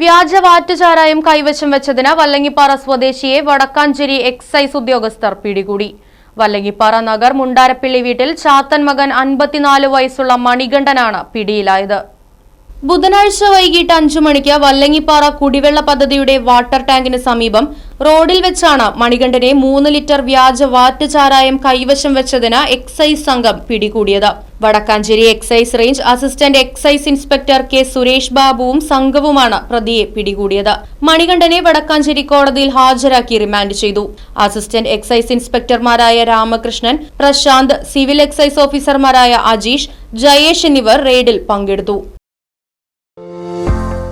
വ്യാജ വാറ്റുചാരായം കൈവശം വെച്ചതിന് വല്ലങ്ങിപ്പാറ സ്വദേശിയെ വടക്കാഞ്ചേരി എക്സൈസ് ഉദ്യോഗസ്ഥർ പിടികൂടി. വല്ലങ്ങിപ്പാറ നഗർ മുണ്ടാരപ്പിള്ളി വീട്ടിൽ ചാത്തൻ മകൻ അൻപത്തിനാല് വയസ്സുള്ള മണികണ്ഠനാണ് പിടിയിലായത്. ബുധനാഴ്ച വൈകിട്ട് അഞ്ചു മണിക്ക് വല്ലങ്ങിപ്പാറ കുടിവെള്ള പദ്ധതിയുടെ വാട്ടർ ടാങ്കിന് സമീപം റോഡിൽ വെച്ചാണ് മണികണ്ഠനെ മൂന്ന് ലിറ്റർ വ്യാജ വാറ്റ് ചാരായം കൈവശം വെച്ചതിന് എക്സൈസ് സംഘം പിടികൂടിയത്. Vadakkanchery excise range assistant excise inspector K Suresh ബാബുവും സംഘവുമാണ് പ്രതിയെ പിടികൂടിയത്. മണികണ്ഠനെ വടക്കാഞ്ചേരി കോടതിയിൽ ഹാജരാക്കി റിമാൻഡ് ചെയ്തു. അസിസ്റ്റന്റ് എക്സൈസ് ഇൻസ്പെക്ടർമാരായ രാമകൃഷ്ണൻ പ്രശാന്ത് സിവിൽ എക്സൈസ് ഓഫീസർമാരായ അജീഷ് ജയേഷ് എന്നിവർ റെയ്ഡിൽ പങ്കെടുത്തു.